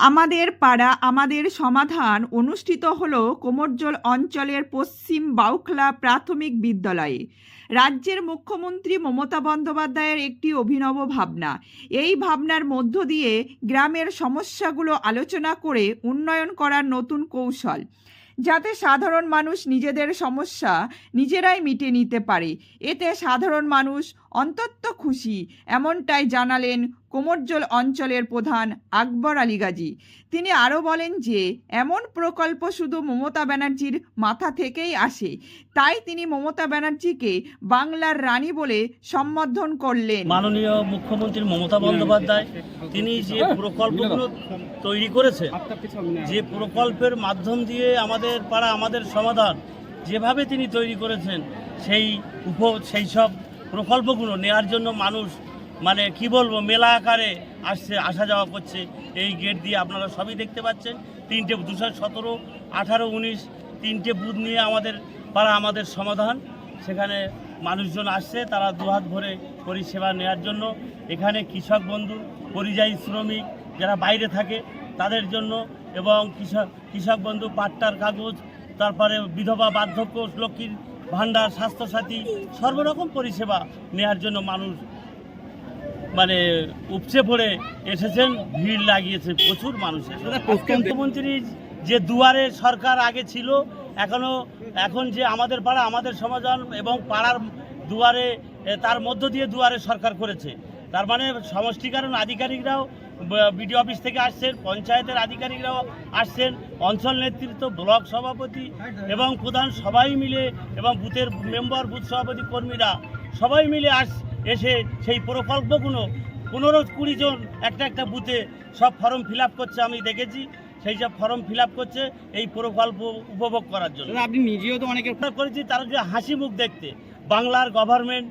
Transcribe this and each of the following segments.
আমাদের পাড়া, আমাদের সমাধান অনুষ্ঠিত হল কোমরজল অঞ্চলের পশ্চিম বাউখলা প্রাথমিক বিদ্যালয়ে। রাজ্যের মুখ্যমন্ত্রী মমতা বন্দ্যোপাধ্যায়ের একটি অভিনব ভাবনা। এই ভাবনার মধ্য দিয়ে গ্রামের সমস্যাগুলো আলোচনা করে উন্নয়ন করার নতুন কৌশল। যাতে সাধারণ মানুষ নিজেদের সমস্যা নিজেরাই মিটে নিতে পারে। এতে সাধারণ মানুষ অন্তত খুশি, এমনটাই জানালেন কোমরজল অঞ্চলের প্রধান আকবর আলী গাজী। তিনি আরও বলেন যে, এমন প্রকল্প শুধু মমতা ব্যানার্জির মাথা থেকেই আসে, তাই তিনি মমতা ব্যানার্জিকে বাংলার রানী বলে সম্বোধন করলেন। মাননীয় মুখ্যমন্ত্রী মমতা বন্দ্যোপাধ্যায়, তিনি যে প্রকল্পগুলো তৈরি করেছেন, যে প্রকল্পের মাধ্যম দিয়ে আমাদের পাড়া, আমাদের সমাধান যেভাবে তিনি তৈরি করেছেন, সেই উপ, সেই সব প্রকল্পগুলো নেওয়ার জন্য মানুষ মানে কি বলব, মেলা আকারে আসছে, আসা যাওয়া করছে। এই গেট দিয়ে আপনারা সবই দেখতে পাচ্ছেন। তিনটে দুশো সতেরো, আঠারো, উনিশ, তিনটে বুথ নিয়ে আমাদের পাড়া, আমাদের সমাধান। সেখানে মানুষজন আসছে, তারা দুহাত ভরে পরিষেবা নেওয়ার জন্য। এখানে কৃষক বন্ধু, পরিযায়ী শ্রমিক যারা বাইরে থাকে, তাদের জন্য এবং কৃষক কৃষক বন্ধু পাট্টার কাগজ, তারপরে বিধবা বার্ধক্য, লক্ষ্মীর ভাণ্ডার স্বাস্থ্যসাথী সর্বরকম পরিষেবা নেওয়ার জন্য মানুষ মানে উপচে পড়ে এসেছেন ভিড় লাগিয়েছে প্রচুর মানুষের মুখ্যমন্ত্রী যে দুয়ারে সরকার আগে ছিল এখনও এখন যে আমাদের পাড়া আমাদের সমাধান এবং পাড়ার দুয়ারে তার মধ্য দিয়ে দুয়ারে সরকার করেছে। তার মানে সমষ্টিকরণ আধিকারিকরাও বিডিও অফিস থেকে আসছেন পঞ্চায়েতের আধিকারিকরাও আসছেন অঞ্চল নেতৃত্ব ব্লক সভাপতি এবং প্রধান সবাই মিলে এবং বুথের মেম্বার বুথ সভাপতি কর্মীরা সবাই মিলে আস এসে সেই প্রকল্পগুলো পনেরো কুড়ি জন একটা একটা বুথে সব ফর্ম ফিল করছে আমি দেখেছি। সেই সব ফর্ম ফিল করছে এই প্রকল্প উপভোগ করার জন্য। আপনি নিজেও তো চেষ্টা করেছি তারা যে হাসি মুখ দেখতে। বাংলার গভর্নমেন্ট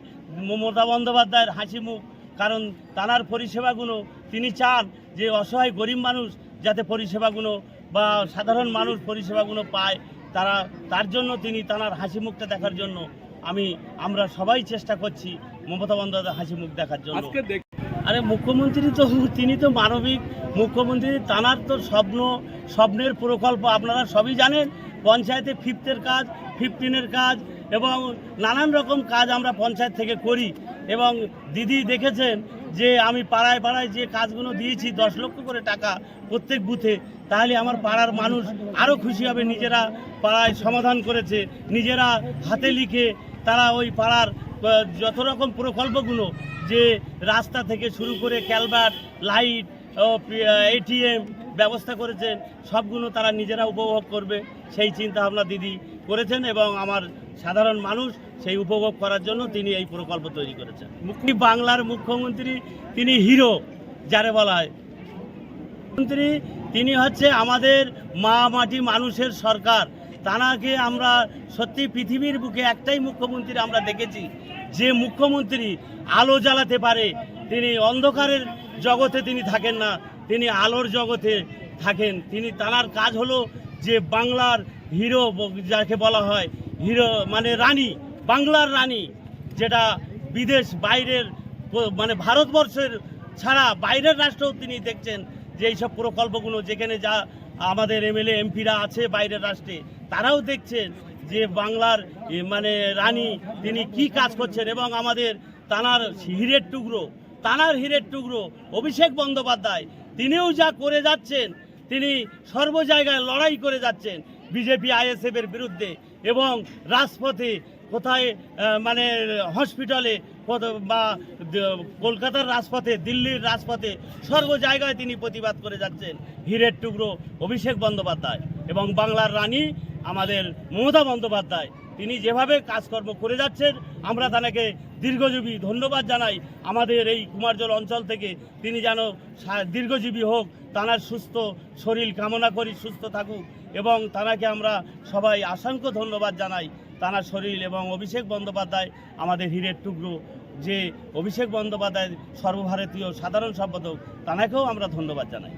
মমতা বন্দ্যোপাধ্যায়ের হাসি মুখ কারণ তানার পরিষেবাগুলো তিনি চান যে অসহায় গরিব মানুষ যাতে পরিষেবাগুলো বা সাধারণ মানুষ পরিষেবাগুলো পায় তারা তার জন্য তিনি তানার হাসি মুখটা দেখার জন্য আমি আমরা সবাই চেষ্টা করছি মমতা বন্দ্যোপাধ্যায় হাসি মুখ দেখার জন্য। আরে মুখ্যমন্ত্রী তো তিনি তো মানবিক মুখ্যমন্ত্রী তানার তো স্বপ্ন স্বপ্নের প্রকল্প আপনারা সবই জানেন পঞ্চায়েতে ফিফথের কাজ ফিফটিনের কাজ এবং নানান রকম কাজ আমরা পঞ্চায়েত থেকে করি এবং দিদি দেখেছেন যে আমি পাড়ায় পাড়ায় যে কাজগুলো দিয়েছি, দশ লক্ষ করে টাকা প্রত্যেক বুথে, তাহলে আমার পাড়ার মানুষ আরও খুশি হবে। নিজেরা পাড়ায় সমাধান করেছে, নিজেরা হাতে লিখে তারা ওই পাড়ার যত রকম প্রকল্পগুলো, যে রাস্তা থেকে শুরু করে ক্যালভার্ট লাইট এটিএম ব্যবস্থা করেছেন, সবগুলো তারা নিজেরা উপভোগ করবে, সেই চিন্তা ভাবনা দিদি করেছেন এবং আমার সাধারণ মানুষ সেই উপভোগ করার জন্য তিনি এই প্রকল্প তৈরি করেছেন। মুখ্য বাংলার মুখ্যমন্ত্রী, তিনি হিরো, যারে বলা হয়। মুখ্যমন্ত্রী, তিনি হচ্ছে আমাদের মা মাটি মানুষের সরকার। তানাকে আমরা সত্যি পৃথিবীর বুকে একটাই মুখ্যমন্ত্রী আমরা দেখেছি। যে মুখ্যমন্ত্রী আলো জ্বালাতে পারে, তিনি অন্ধকারের জগতে তিনি থাকেন না, তিনি আলোর জগতে থাকেন। তিনি, তানার কাজ হলো যে বাংলার হিরো, যাকে বলা হয় হিরো মানে রানী, বাংলার রানী, যেটা বিদেশ বাইরের মানে ভারতবর্ষের ছাড়া বাইরের রাষ্ট্রেও তিনি দেখছেন যে এইসব প্রকল্পগুলো, যেখানে যা আমাদের এমএলএ, এমপিরা আছে বাইরের রাষ্ট্রে, তারাও দেখছেন যে বাংলার মানে রানী, তিনি কি কাজ করছেন এবং আমাদের তানার হীরের টুকরো, তানার হীরের টুকরো, অভিষেক বন্দ্যোপাধ্যায়, তিনিও যা করে যাচ্ছেন, তিনি সর্ব জায়গায় লড়াই করে যাচ্ছেন। বিজেপি, আইএসএফ এর বিরুদ্ধে এবং রাজপথে কোথায় মানে হসপিটালে বা কলকাতার রাজপথে, দিল্লির রাজপথে সর্ব জায়গায় তিনি প্রতিবাদ করে যাচ্ছেন হীরের টুকরো অভিষেক বন্দ্যোপাধ্যায় এবং বাংলার রানী আমাদের মমতা বন্দ্যোপাধ্যায়। তিনি যেভাবে কাজকর্ম করে যাচ্ছেন, আমরা তাকে দীর্ঘজীবী ধন্যবাদ জানাই। আমাদের এই কুমারজল অঞ্চল থেকে তিনি যেন দীর্ঘজীবী হোক তানার সুস্থ শরীর কামনা করি, সুস্থ থাকুক। এবং তানাকে আমরা সবাই অসংখ্য ধন্যবাদ জানাই। তানার শরীর এবং অভিষেক বন্দ্যোপাধ্যায় আমাদের হীরের টুকরো। যে অভিষেক বন্দ্যোপাধ্যায় সর্বভারতীয় সাধারণ সম্পাদক তানাকেও আমরা ধন্যবাদ জানাই।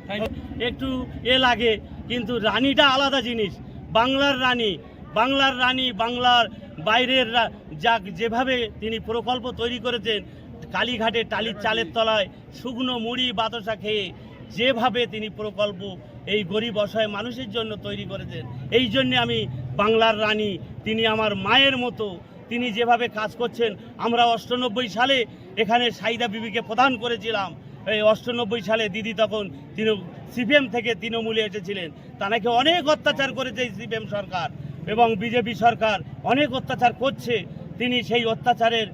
একটু এ লাগে কিন্তু রানীটা আলাদা জিনিস। বাংলার রানী বাংলার রানী বাংলার বাইরের রা- যা যেভাবে তিনি প্রকল্প তৈরি করেছেন কালীঘাটে টালির চালের তলায় শুকনো মুড়ি বাতাসা খেয়ে যেভাবে তিনি প্রকল্প এই গরিব অসহায় মানুষের জন্য তৈরি করেছেন। এই জন্যে আমি বাংলার রানী তিনি আমার মায়ের মতো তিনি যেভাবে কাজ করছেন আমরা অষ্টানব্বই সালে এখানে সাইদা বিবিকে প্রদান করেছিলাম। এই অষ্টানব্বই সালে দিদি তখন তিনি সিপিএম থেকে তৃণমূলে এসেছিলেন। তাকে অনেক অত্যাচার করেছে সিপিএম সরকার এবং বিজেপি সরকার অনেক অত্যাচার করছে। তিনি সেই অত্যাচারের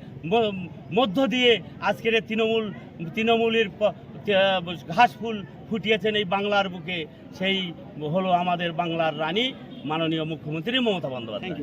মধ্য দিয়ে আজকের তৃণমূল তৃণমূলের প- আহ, ঘাস ফুল ফুটিয়েছেন এই বাংলার বুকে সেই হলো আমাদের বাংলার রানী মাননীয় মুখ্যমন্ত্রী মমতা বন্দ্যোপাধ্যায়।